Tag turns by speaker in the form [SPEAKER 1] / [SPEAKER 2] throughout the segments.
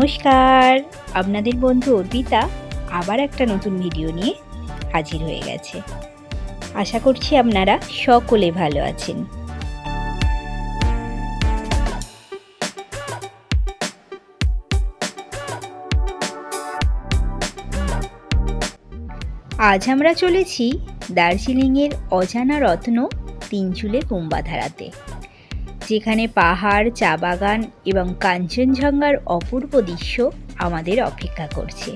[SPEAKER 1] নমস্কার। আপনাদের বন্ধু অর্পিতা আবার একটা নতুন ভিডিও নিয়ে হাজির হয়ে গেছে। আশা করছি আপনারা সকলে ভালো আছেন। আজ আমরা চলেছি দার্জিলিংয়ের অজানা রত্ন তিনচুলে কুম্বাধারাতে যেখানে পাহাড়, চা বাগান এবং কাঞ্চনজঙ্ঘার অপূর্ব দৃশ্য আমাদের অপেক্ষা করছে।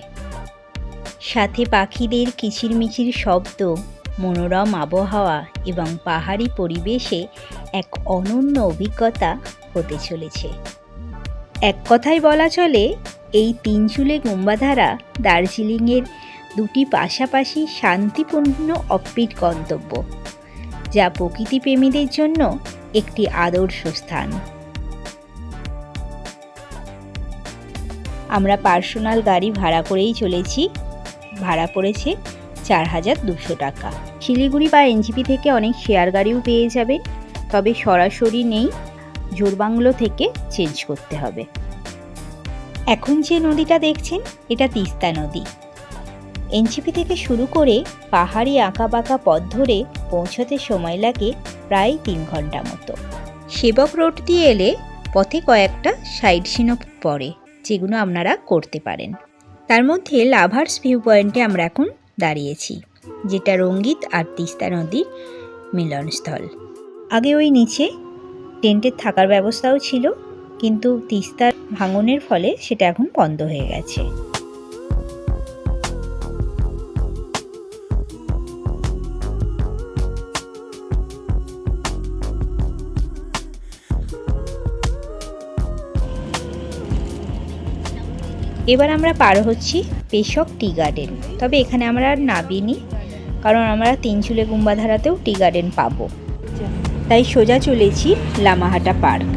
[SPEAKER 1] সাথে পাখিদের কিচিরমিচির শব্দ, মনোরম আবহাওয়া এবং পাহাড়ি পরিবেশে এক অনন্য অভিজ্ঞতা হতে চলেছে। এক কথায় বলা চলে, এই তিনচুলে গুম্বাধারা দার্জিলিংয়ের দুটি পাশাপাশি শান্তিপূর্ণ অপ্পিট গন্তব্য, যা প্রকৃতিপ্রেমীদের জন্য একটি আদর্শ স্থান। আমরা পার্সোনাল গাড়ি ভাড়া করেই চলেছি। ভাড়া পড়েছে চার হাজার দুশো টাকা। শিলিগুড়ি বা এনজিপি থেকে অনেক শেয়ার গাড়িও পেয়ে যাবেন। তবে সরাসরি নেই জোরবাংলো থেকে চেঞ্জ করতে হবে। এখন যে নদীটা দেখছেন, এটা তিস্তা নদী। এনজিপি থেকে শুরু করে পাহাড়ি আঁকাবাঁকা পথ ধরে পৌঁছতে সময় লাগে প্রায় তিন ঘণ্টা মতো। সেবক রোড দিয়ে এলে পথে কয়েকটা সাইড সিনও পড়ে, যেগুলো আপনারা করতে পারেন। তার মধ্যে লাভার্স ভিউ পয়েন্টে আমরা এখন দাঁড়িয়েছি, যেটা রঙ্গিত আর তিস্তা নদীর মিলনস্থল। আগে ওই নিচে টেন্টের থাকার ব্যবস্থাও ছিল, কিন্তু তিস্তার ভাঙনের ফলে সেটা এখন বন্ধ হয়ে গেছে। এবার আমরা পার হচ্ছি পেশক টি গার্ডেন। তবে এখানে আমরা আর নাবিনি কারণ আমরা তিনচুলে গুম্বাধারাতেও টি গার্ডেন পাবো। তাই সোজা চলেছি লামাহাটা পার্ক।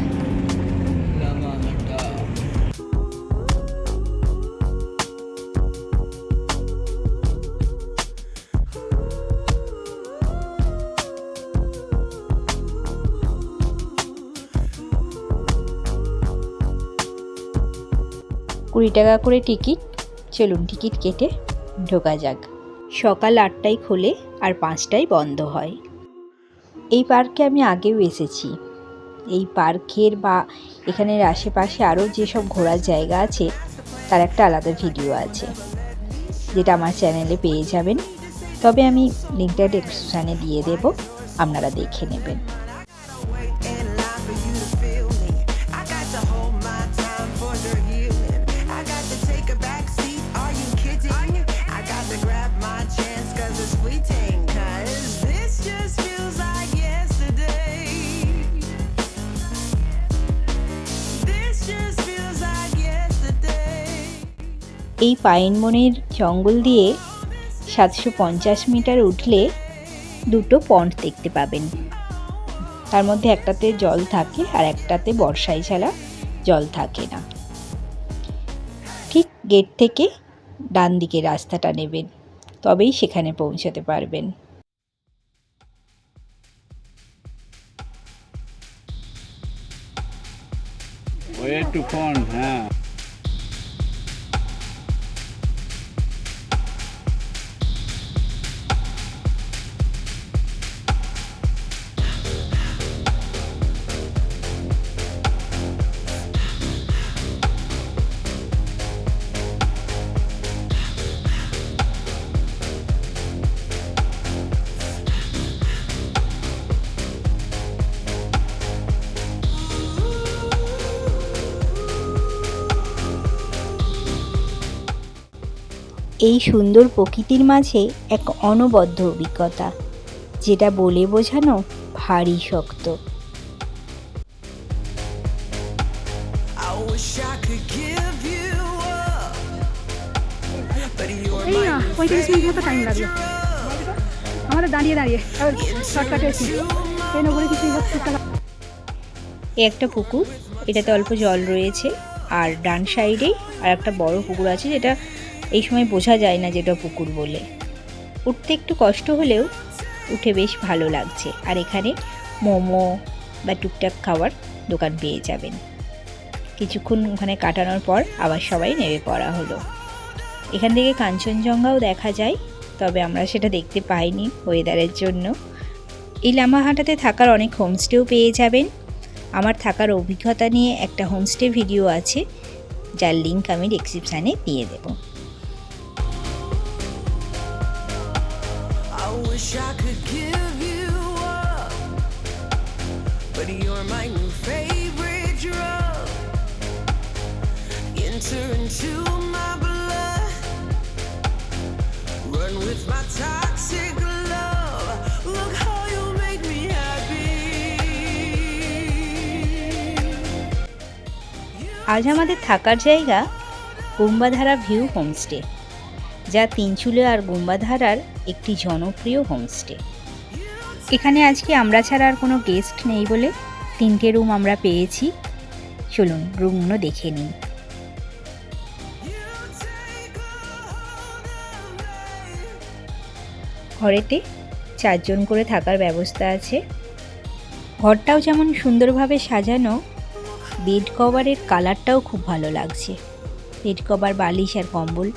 [SPEAKER 1] কুড়ি টাকা করে টিকিট। চলুন টিকিট কেটে ঢোকা যাক। সকাল আটটায় খোলে আর পাঁচটায় বন্ধ হয়। এই পার্কে আমি আগেও এসেছি। এই পার্কের বা এখানের আশেপাশে আরও যেসব ঘোরার জায়গা আছে, তার একটা আলাদা ভিডিও আছে। যেটা আমার চ্যানেলে পেয়ে যাবেন। তবে আমি লিঙ্কটা ডেসক্রিপশানে দিয়ে দেব। আপনারা দেখে নেবেন। এই পাইন বনের জঙ্গল দিয়ে সাতশো পঞ্চাশ মিটার উঠলে দুটো পন্ড দেখতে পাবেন। তার মধ্যে একটাতে জল থাকে আর একটাতে বর্ষায় ছাড়া জল থাকে না। ঠিক গেট থেকে ডান দিকে রাস্তাটা নেবেন, তবেই সেখানে পৌঁছাতে পারবেন।
[SPEAKER 2] ওয়ে টু ফোন হ্যাঁ।
[SPEAKER 1] এই সুন্দর প্রকৃতির মাঝে এক অনবদ্য অভিজ্ঞতা যেটা বলে বোঝানো ভারী শক্ত।
[SPEAKER 3] পঁয়ত্রিশ মিনিট মতো টাইম লাগল। আমাদের দাঁড়িয়ে দাঁড়িয়ে। শর্টকাটে এসেছি ট্রেনে কিছু
[SPEAKER 1] এ একটা পুকুর এটাতে অল্প জল রয়েছে আর ডান সাইডে আর একটা বড় পুকুর আছে যেটা এই সময় বোঝা যায় না যেটা পুকুর বলে। উঠতে একটু কষ্ট হলেও উঠে বেশ ভালো লাগছে। আর এখানে মোমো বা টুকটাক খাওয়ার দোকান পেয়ে যাবেন। কিছুক্ষণ ওখানে কাটানোর পর আবার সবাই নেমে পড়া হলো। এখান থেকে কাঞ্চনজঙ্ঘাও দেখা যায়, তবে আমরা সেটা দেখতে পাইনি ওয়েদারের জন্য। এই লামাহাটাতে থাকার অনেক হোমস্টেও পেয়ে যাবেন। আমার থাকার অভিজ্ঞতা নিয়ে একটা হোমস্টে ভিডিও আছে, যার লিঙ্ক আমি ডিসক্রিপশানে দিয়ে দেবো।
[SPEAKER 4] Wish I could give you up, but you're my new favorite drug. Enter into my blood, run with my toxic love. Look how you make me happy.
[SPEAKER 1] আজ আমাদের থাকার জায়গা গুম্বাধারা ভিউ হোমস্টে যা তিনচুলে আর গুম্বাধারার একটি জনপ্রিয় হোমস্টে। এখানে আজকে আমরা ছাড়া আর কোনো গেস্ট নেই বলে তিনটে রুম আমরা পেয়েছি। চলুন রুমগুলো দেখে নিই। ঘরেতে চারজন করে থাকার ব্যবস্থা আছে। ঘরটাও যেমন সুন্দরভাবে সাজানো, বেড কভারের কালারটাও খুব ভালো লাগছে। বেড কভার, বালিশ আর কম্বল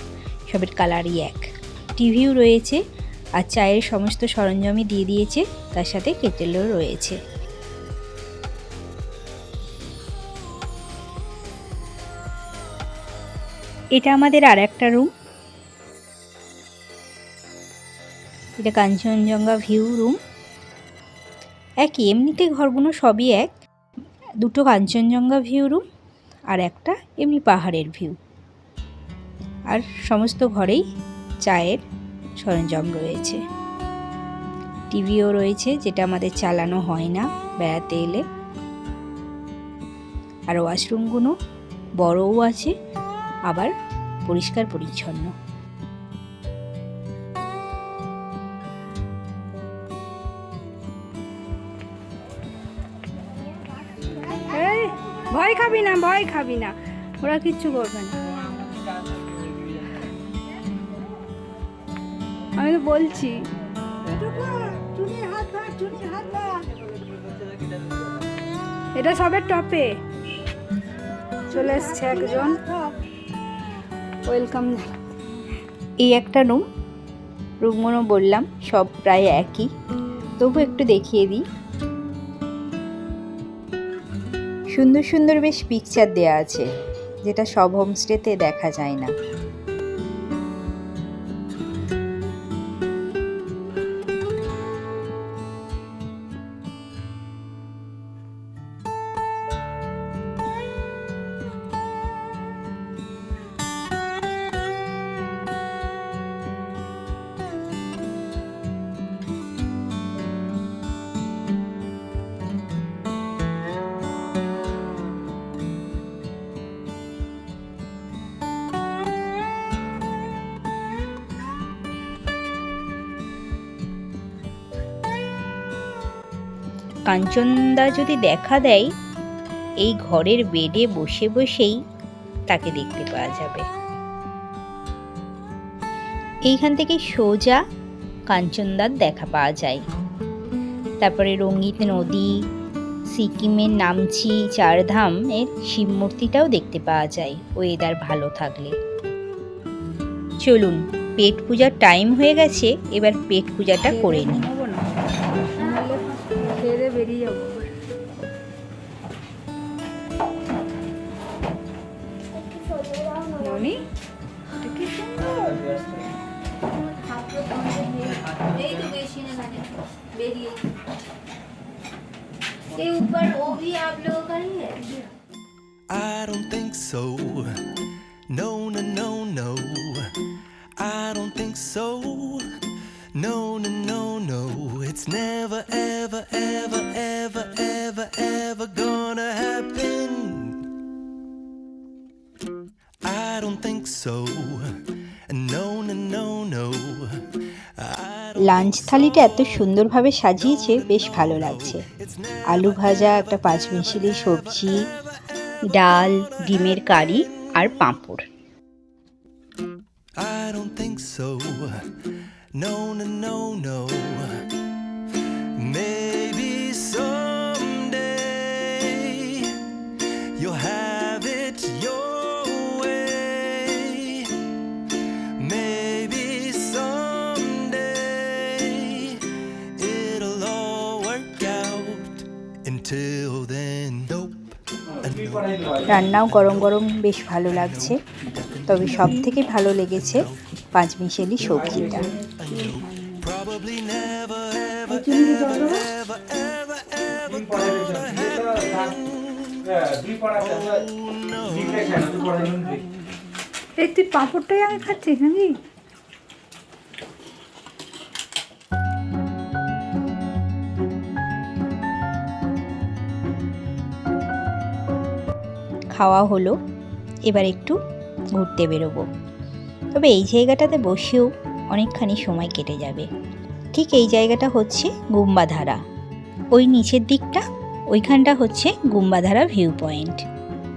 [SPEAKER 1] সবের কালারই এক। টিভিও রয়েছে আর চায়ের সমস্ত সরঞ্জামই দিয়ে দিয়েছে, তার সাথে কেটেলও রয়েছে। এটা আমাদের আর একটা রুম। এটা কাঞ্চনজঙ্ঘা ভিউ রুম। একই, এমনিতে ঘরগুলো সবই এক। দুটো কাঞ্চনজঙ্ঘা ভিউ রুম আর একটা এমনি পাহাড়ের ভিউ। আর সমস্ত ঘরেই চায়ের সরঞ্জাম রয়েছে। টিভিও রয়েছে, যেটা আমাদের চালানো হয় না বেড়াতে এলে। আর ওয়াশরুমগুলো বড়ও আছে, আবার পরিষ্কার পরিচ্ছন্ন।
[SPEAKER 3] ভয় খাবি না, ভয় খাবি না। ওরা কিচ্ছু করবে না। আমি তো বলছি। এটা সবে টপে চলে এসছে একজন। ওয়েলকাম
[SPEAKER 1] এই একটা রুম রুমগুলো বললাম, সব প্রায় একই। তবু একটু দেখিয়ে দিই। সুন্দর সুন্দর বেশ পিকচার দেয়া আছে, যেটা সব হোমস্টেতে দেখা যায় না। কাঞ্চনদা যদি দেখা দেয়, এই ঘরের বেডে বসে বসেই তাকে দেখতে পাওয়া যাবে। এইখান থেকে সোজা কাঞ্চনদার দেখা পাওয়া যায়। তারপরে রঙ্গিত নদী, সিকিমের নামচি চারধাম, এর শিব মূর্তিটাও দেখতে পাওয়া যায় ওয়েদার ভালো থাকলে। চলুন, পেট পূজার টাইম হয়ে গেছে, এবার পেট পূজাটা করে নিই।
[SPEAKER 5] बेरिए के ऊपर वो भी आप लोगों का ही है
[SPEAKER 4] I don't think so. No, no, no, no. I don't think so. No, no, no, no. It's never, ever, ever, ever, ever, ever gonna happen. I don't think so. No, no, no, no. I don't
[SPEAKER 1] lunch থালিটা এত সুন্দরভাবে সাজিয়েছে বেশ ভালো লাগছে আলু ভাজা একটা পাঁচ পাঁচমিশালি সবজি ডাল ডিমের কারি আর পাঁপড়
[SPEAKER 4] I don't think so. No, no, no, no.
[SPEAKER 1] রান্নাও গরম গরম বেশ ভালো লাগছে তবে সব থেকে ভালো লেগেছে পাঁচমিশালি সবজিটা
[SPEAKER 3] তুই পাঁপড়টাই আমি খাচ্ছি নাকি
[SPEAKER 1] খাওয়া হলো, এবার একটু ঘুরতে বেরোবো। তবে এই জায়গাটাতে বসেও অনেকখানি সময় কেটে যাবে। ঠিক এই জায়গাটা হচ্ছে গুম্বাধারা। ওই নিচের দিকটা, ওইখানটা হচ্ছে গুম্বাধারা ভিউ পয়েন্ট,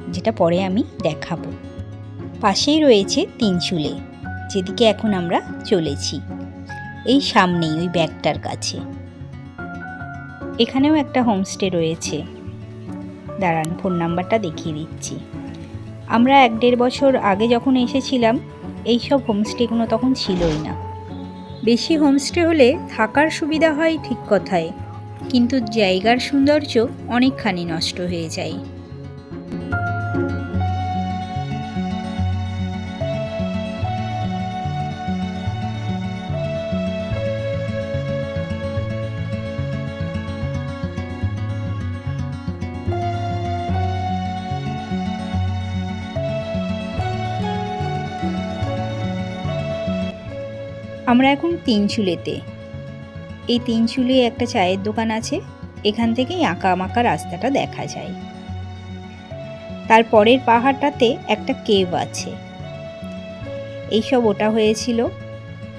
[SPEAKER 1] যেটা পরে আমি দেখাবো। পাশেই রয়েছে তিনচুলে যেদিকে এখন আমরা চলেছি। এই সামনেই, ওই ব্যাগটার কাছে। এখানেও একটা হোমস্টে রয়েছে। দাঁড়ান ফোন নাম্বারটা দেখিয়ে দিচ্ছি। আমরা এক দেড় বছর আগে যখন এসেছিলাম, এইসব হোমস্টেগুলো তখন ছিলই না। বেশি হোমস্টে হলে থাকার সুবিধা হয় ঠিক কথায়, কিন্তু জায়গার সৌন্দর্য অনেকখানি নষ্ট হয়ে যায়। আমরা এখন তিনচুলেতে এই তিনচুলে একটা চায়ের দোকান আছে, এখান থেকেই আঁকা মাকা রাস্তাটা দেখা যায়। তার পরের পাহাড়টাতে একটা কেভ আছে। এইসব ওটা হয়েছিল,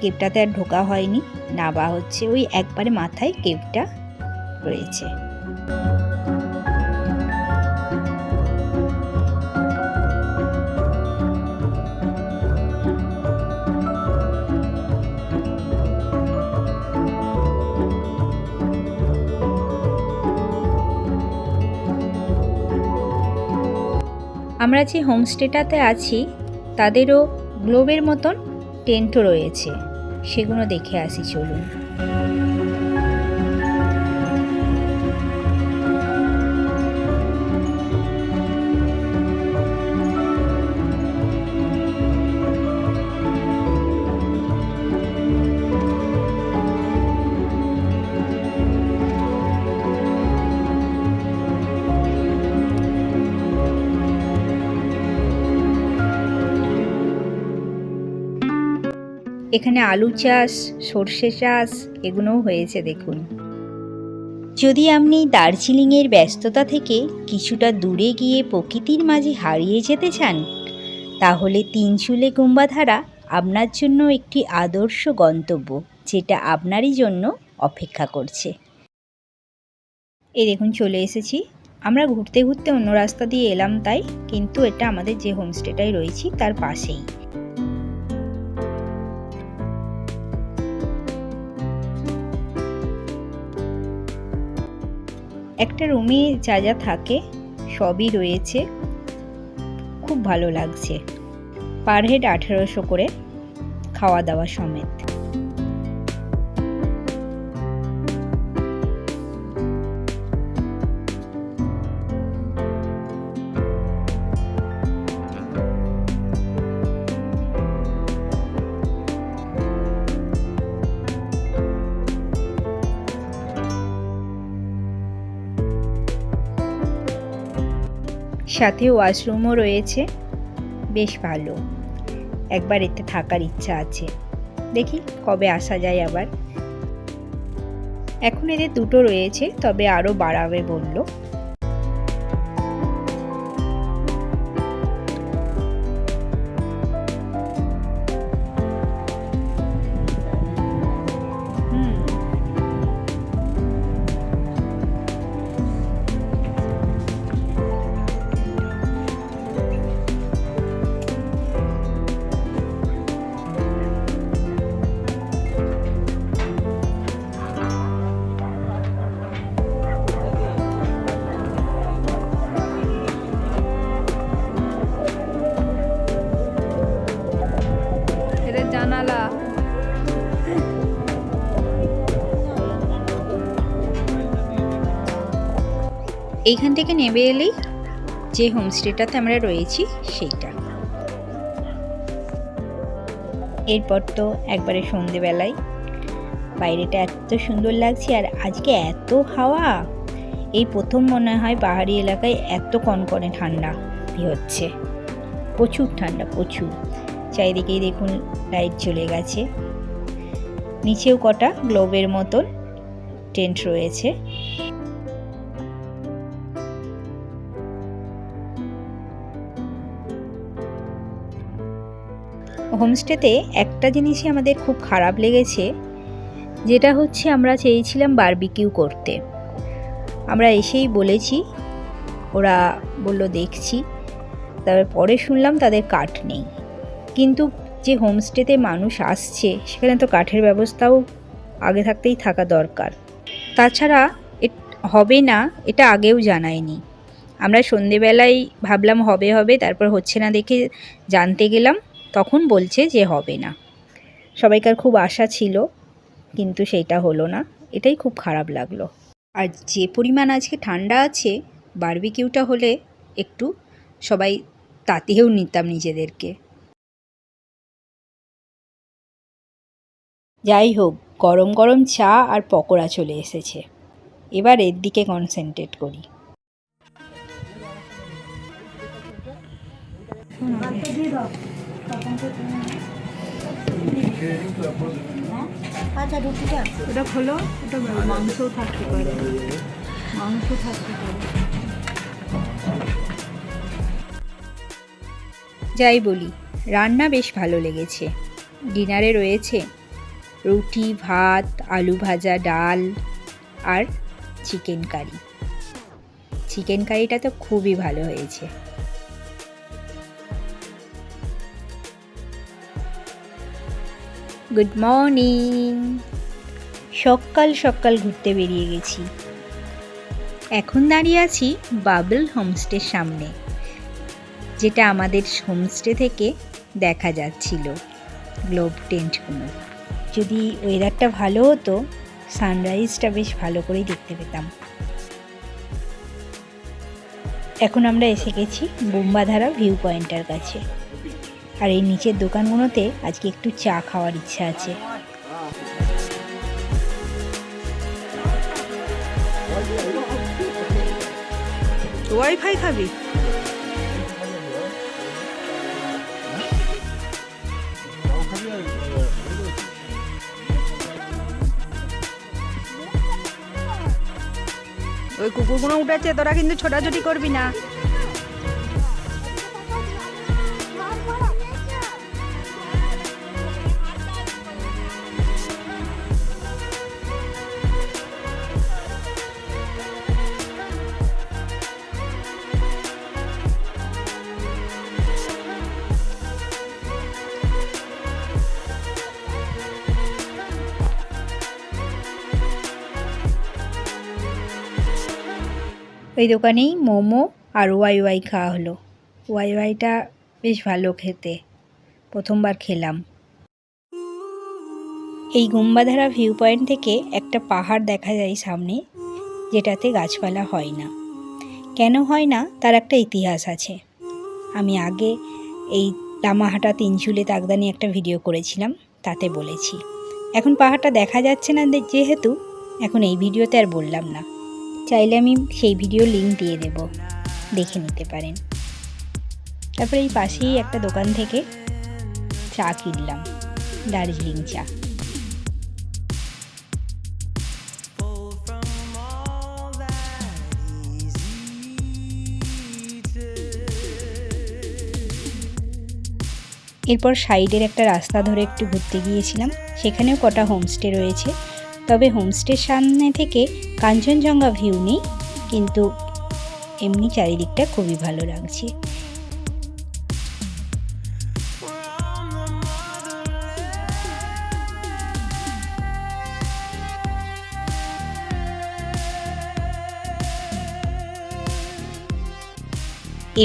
[SPEAKER 1] কেভটাতে আর ঢোকা হয়নি না বা হচ্ছে ওই একবারে মাথায় কেভটা রয়েছে। আমরা যে হোমস্টেটাতে আছি তাদেরও গ্লোবের মতন টেন্টও রয়েছে। সেগুলো দেখে আসি চলুন। এখানে আলু চাষ, সর্ষে চাষ এগুলোও হয়েছে দেখুন। যদি আপনি দার্জিলিংয়ের ব্যস্ততা থেকে কিছুটা দূরে গিয়ে প্রকৃতির মাঝে হারিয়ে যেতে চান, তাহলে তিনচুলে গুম্বাধারা আপনার জন্য একটি আদর্শ গন্তব্য, যেটা আপনারই জন্য অপেক্ষা করছে। এই দেখুন, চলে এসেছি। আমরা ঘুরতে ঘুরতে অন্য রাস্তা দিয়ে এলাম তাই, কিন্তু এটা আমাদের যে হোমস্টেটাই রয়েছি, তার পাশেই। একটা রুমে যা যা থাকে সবই রয়েছে। খুব ভালো লাগছে। পার হেড আঠেরোশো করে খাওয়া দাওয়া সমেত। সাথে ওয়াশরুমও রয়েছে। বেশ ভালো। একবার এতে থাকার ইচ্ছা আছে। দেখি কবে আসা যায় আবার। এখন এদের দুটো রয়েছে, তবে আরও বাড়াবে বলল। এইখান থেকে নেমে এলেই যে হোমস্টেটাতে আমরা রয়েছি, সেইটা। এরপর তো একবারে সন্ধেবেলায়। বাইরেটা এত সুন্দর লাগছে আর আজকে এত হাওয়া। এই প্রথম মনে হয় পাহাড়ি এলাকায় এত কনকনে ঠান্ডা হচ্ছে। প্রচুর ঠান্ডা, প্রচুর। চারিদিকেই দেখুন লাইট চলে গেছে। নিচেও কটা গ্লোবের মতন টেন্ট রয়েছে। হোমস্টেতে একটা জিনিসই আমাদের খুব খারাপ লেগেছে, যেটা হচ্ছে আমরা চেয়েছিলাম বারবিকিউ করতে। আমরা এসেই বলেছি, ওরা বলল, দেখছি। তারপর পরে শুনলাম তাদের কাঠ নেই। কিন্তু যে হোমস্টেতে মানুষ আসছে, সেখানে তো কাঠের ব্যবস্থাও আগে থাকতেই থাকা দরকার। তাছাড়া হবে না, এটা আগেও জানায়নি। আমরা সন্ধেবেলায় ভাবলাম, হবে হবে। তারপর হচ্ছে না দেখে জানতে গেলাম তখন বলছে যে হবে না। সবাইকার খুব আশা ছিল, কিন্তু সেইটা হলো না। এটাই খুব খারাপ লাগল। আর যে পরিমাণ আজকে ঠান্ডা আছে, বারবিকিউটা হলে একটু সবাই তাতিয়েও নিতাম নিজেদেরকে। যাই হোক, গরম গরম চা আর পকোড়া চলে এসেছে। এবার এর দিকে কনসেন্ট্রেট করি।
[SPEAKER 3] ওটা খোলো ওটা মাংসও থাকতে পারে। মাংস থাকতে পারে।
[SPEAKER 1] যাই বলি রান্না বেশ ভালো লেগেছে। ডিনারে রয়েছে রুটি ভাত আলু ভাজা ডাল আর চিকেন কারি। চিকেন কারিটা তো খুবই ভালো হয়েছে। গুড মর্নিং সকাল সকাল ঘুরতে বেরিয়ে গেছি। এখন দাঁড়িয়ে আছি বাবল হোমস্টের সামনে, যেটা আমাদের হোমস্টে থেকে দেখা যাচ্ছিল গ্লোব টেন্টগুলো যদি ওয়েদারটা ভালো হতো সানরাইজটা বেশ ভালো করেই দেখতে পেতাম। এখন আমরা এসে গেছি বোম্বাধারা ভিউ পয়েন্টটার কাছে। আর এই নিচের দোকানগুলোতে আজকে একটু চা খাওয়ার ইচ্ছা আছে।
[SPEAKER 3] ওয়াইফাই খাবি? ওই কুকুরগুলো উঠেছে তোরা কিন্তু ছোটাছুটি করবি না।
[SPEAKER 1] ওই দোকানেই মোমো আর ওয়াই ওয়াই খাওয়া হলো। ওয়াই ওয়াইটা বেশ ভালো খেতে। প্রথমবার খেলাম। এই গুম্বাধারা ভিউ পয়েন্ট থেকে একটা পাহাড় দেখা যায় সামনে, যেটাতে গাছপালা হয় না। কেন হয় না? তার একটা ইতিহাস আছে। আমি আগে এই লামাহাটা তিনচুলে তাগদানি একটা ভিডিও করেছিলাম, তাতে বলেছি। এখন পাহাড়টা দেখা যাচ্ছে না যেহেতু, এখন এই ভিডিওতে আর বললাম না। চাইলে আমি সেই ভিডিও লিঙ্ক দিয়ে দেব। দেখে নিতে পারেন। তারপরে এই পাশেই একটা দোকান থেকে চা কিনলাম, দার্জিলিং চা। এরপর সাইডের একটা রাস্তা ধরে একটু ঘুরতে গিয়েছিলাম। সেখানেও কটা হোমস্টে রয়েছে। তবে হোমস্টের সামনে থেকে কাঞ্চনজঙ্ঘা ভিউ নেই, কিন্তু এমনি চারিদিকটা খুবই ভালো লাগছে।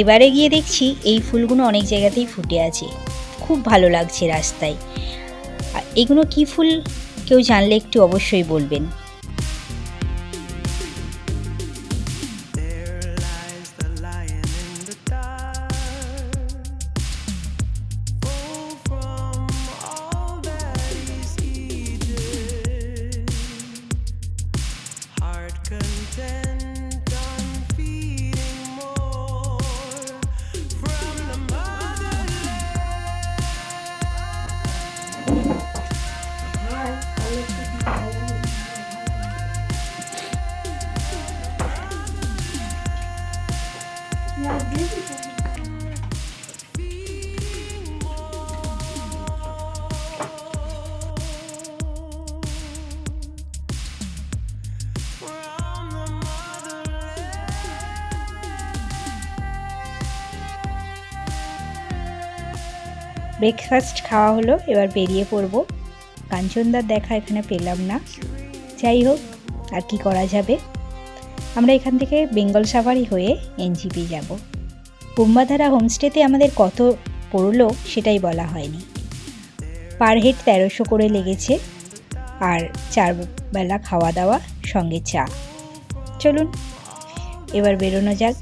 [SPEAKER 1] এবারে গিয়ে দেখছি এই ফুলগুলো অনেক জায়গাতেই ফুটে আছে। খুব ভালো লাগছে রাস্তায়। এগুলো কী ফুল, কেউ জানলে একটু অবশ্যই বলবেন। ব্রেকফাস্ট খাওয়া হলো, এবার বেরিয়ে পড়ব। কাঞ্চনদার দেখা এখানে পেলাম না। যাই হোক, আর কি করা যাবে? আমরা এখান থেকে বেঙ্গল সাফারি হয়ে এনজিপি যাব। কুম্বাধারা হোমস্টেতে আমাদের কত পড়ল সেটাই বলা হয়নি। পার হেড তেরোশো করে লেগেছে, আর চার বেলা খাওয়া দাওয়া, সঙ্গে চা। চলুন, এবার বেরোনো যাক।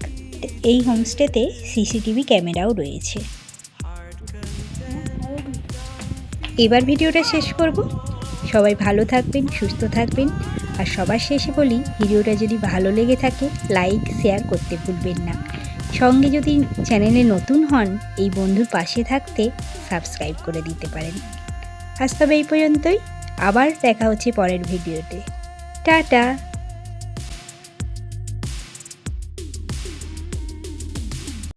[SPEAKER 1] এই হোমস্টেতে সিসিটিভি ক্যামেরাও রয়েছে। এবার ভিডিওটা শেষ করব। সবাই ভালো থাকবেন, সুস্থ থাকবেন। আর সবার শেষে বলি, ভিডিওটা যদি ভালো লেগে থাকে, লাইক, শেয়ার করতে ভুলবেন না। সঙ্গে যদি চ্যানেলে নতুন হন, এই বন্ধুর পাশে থাকতে সাবস্ক্রাইব করে দিতে পারেন। আজ তবে এই পর্যন্তই। আবার দেখা হচ্ছে পরের ভিডিওতে। টাটা!